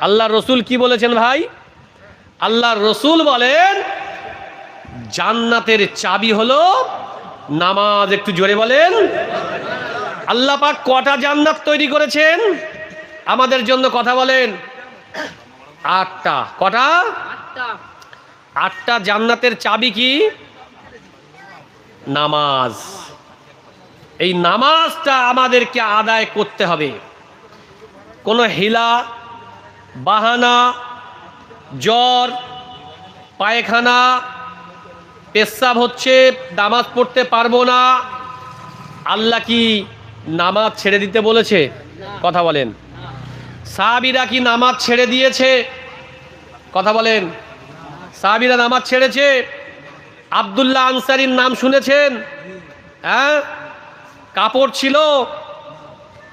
আল্লাহ রসুল কি বলেছেন ভাই? আল্লাহ রসুল বলেন, জান্নাতের চাবি হলো নামাজ। একটু জোরে বলেন। আল্লাহ পাক কটা জান্নাত তৈরি করেছেন? আমাদের জন্য কথা বলেন। আটটা। কটা? আটটা জান্নাতের চাবি কি? নামাজ। এই নামাজটা আমাদেরকে আদায় করতে হবে। কোনো হিলা বাহানা, জ্বর, পায়খানা, পেশাব হচ্ছে নামাজ পড়তে পারব না। আল্লাহ কি নামাজ ছেড়ে দিতে বলেছে? কথা বলেন। সাহাবিরা কি নামাজ ছেড়ে দিয়েছে? কথা বলেন। সাহাবিরা নামাজ ছেড়েছে? আবদুল্লাহ আনসারির নাম শুনেছেন? হ্যাঁ? কাপড় ছিল?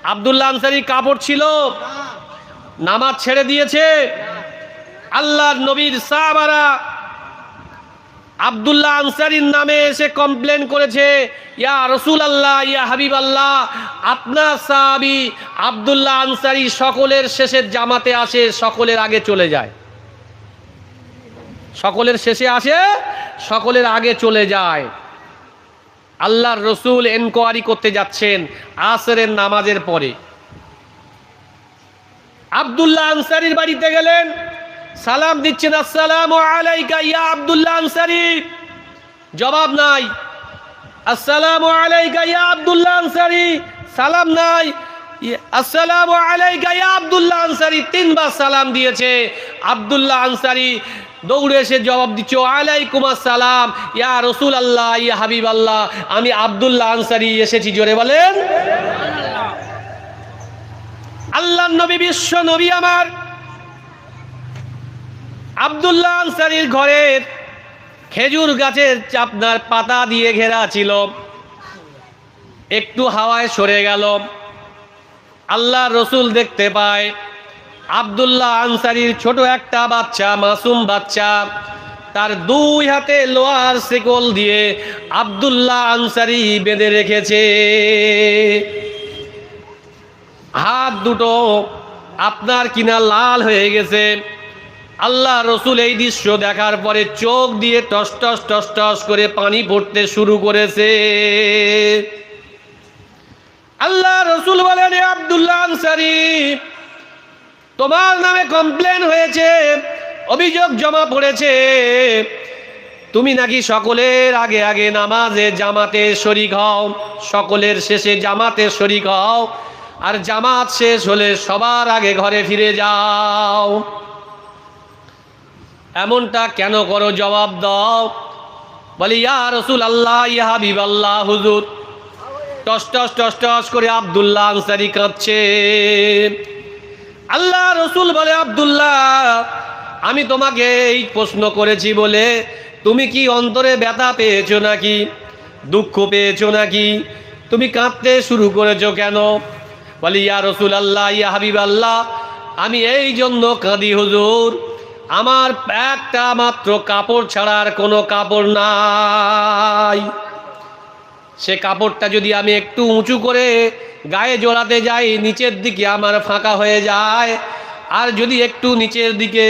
আবদুল্লাহ আনসারির কাপড় ছিল? নামাজ ছেড়ে দিয়েছে। আল্লাহর নবীর সাহাবারা আবদুল্লাহ আনসারির নামে এসে কমপ্লেন করেছে, ইয়া রসুল আল্লাহ ইয়া হাবিব আল্লাহ আপনার সাহাবি আবদুল্লাহ আনসারি সকলের শেষের জামাতে আসে, সকলের আগে চলে যায়। সকলের শেষে আসে, সকলের আগে চলে যায়। আল্লাহর রসুল এনকোয়ারি করতে যাচ্ছেন আসরের নামাজের পরে। আবদুল্লাহ আনসারির বাড়িতে গেলেন। সালাম দিচ্ছেন, আসসালাম আলাইকা ইয়া আবদুল্লাহ আনসারি। জবাব নাই। আসসালামু আলাইকা ইয়া আবদুল্লাহ আনসারি। সালাম নাই। আসসালামু আলাইকা ইয়া আবদুল্লাহ আনসারি। তিনবার সালাম দিয়েছে। আবদুল্লাহ আনসারি দৌড়ে এসে জবাব দিচ্ছ আলাইকুম আসসালাম। ইয়া রসুল আল্লাহ ইয়া হাবিব আল্লাহ আমি আবদুল্লাহ আনসারি। এসেছি, জোরে বলেন। আল্লাহ নবী, বিশ্ব নবী আমার। আবদুল্লাহ আনসারির ঘরের খেজুর গাছের আপনার পাতা দিয়ে ঘেরা ছিল। একটু হাওয়ায় সরে গেল। আল্লাহ রসুল দেখতে পায়, আবদুল্লাহ আনসারির ছোট একটা বাচ্চা, মাসুম বাচ্চা, তার দুই হাতে লোহার শিকল দিয়ে আবদুল্লাহ আনসারি বেঁধে রেখেছে। হাত দুটো আপনার কিনা লাল হয়ে গেছে। আল্লাহ রসুল এই দৃশ্য দেখার পরে চোখ দিয়ে টস টস টস টস করে পানি পড়তে শুরু করেছে। আল্লাহ রসুল বলেন, "এ আব্দুল্লাহ আনসারি, তোমার নামে কমপ্লেন হয়েছে, অভিযোগ জমা পড়েছে। তুমি নাকি সকলের আগে আগে নামাজে জামাতে শরিক হও, সকলের শেষে জামাতে শরিক হও আর জামাত শেষ হলে সবার আগে ঘরে ফিরে যাও। এমনটা কেন করো জবাব দাও। বলি, ইয়া রসুল আল্লাহ ইয়া হাবিব আল্লাহ হুজুর। টস টস টস টস করে আবদুল্লাহ আনসারি কাঁদছে। আল্লাহ রসুল বলে, আবদুল্লাহ, আমি তোমাকে এই প্রশ্ন করেছি বলে তুমি কি অন্তরে ব্যথা পেয়েছ নাকি? দুঃখ পেয়েছ নাকি? তুমি কাঁদতে শুরু করেছ কেন? বলি, ইয়া রসুল আল্লাহ ইয়া হাবিব আল্লাহ আমি এই জন্য কাঁদি হুজুর। আমার একটা মাত্র কাপড় ছাড়ার কোনো কাপড় নাই। সে কাপড়টা যদি আমি একটু উঁচু করে গায়ে জোড়াতে যাই, নিচের দিকে আমার ফাঁকা হয়ে যায়। আর যদি একটু নিচের দিকে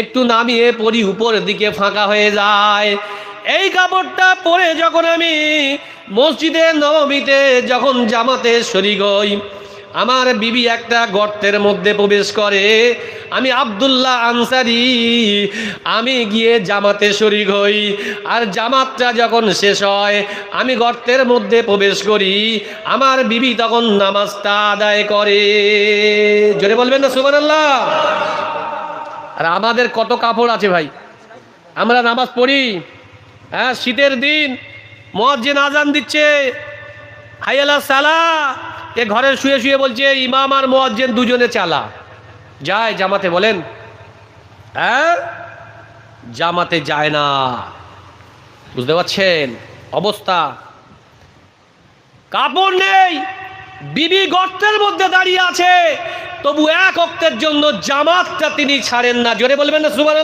একটু নামিয়ে পরি, উপরের দিকে ফাঁকা হয়ে যায়। এই কাপড়টা পরে যখন আমি মসজিদে নবমীতে যখন জামাতে শরিক হই আমার বিবি একটা গর্তের মধ্যে প্রবেশ করে। আমি আবদুল্লাহ আনসারি, আমি গিয়ে জামাতে শরিক হই। আর জামাতটা যখন শেষ হয়, আমি গর্তের মধ্যে প্রবেশ করি। আমার বিবি তখন নামাজটা আদায় করে। জোরে বলবেন না সুবান আল্লাহ আর আমাদের কত কাপড় আছে ভাই? আমরা নামাজ পড়ি। হ্যাঁ শীতের দিন মসজিদ আজান দিচ্ছে। হাইয়ালা সালা। এ ঘরে শুয়ে শুয়ে বলছে, ইমাম আর মোয়াজ্জেন দুজনে চালা। যায় জামাতে বলেন হ্যাঁ? জামাতে যায় না। বুঝতে পারছেন? অবস্থা। কাপড় নেই, বিবি গর্তের মধ্যে দাঁড়িয়ে আছে। তবু এক অক্তের জন্য জামাতটা তিনি ছাড়েন না। জোরে বলবেন না সুবান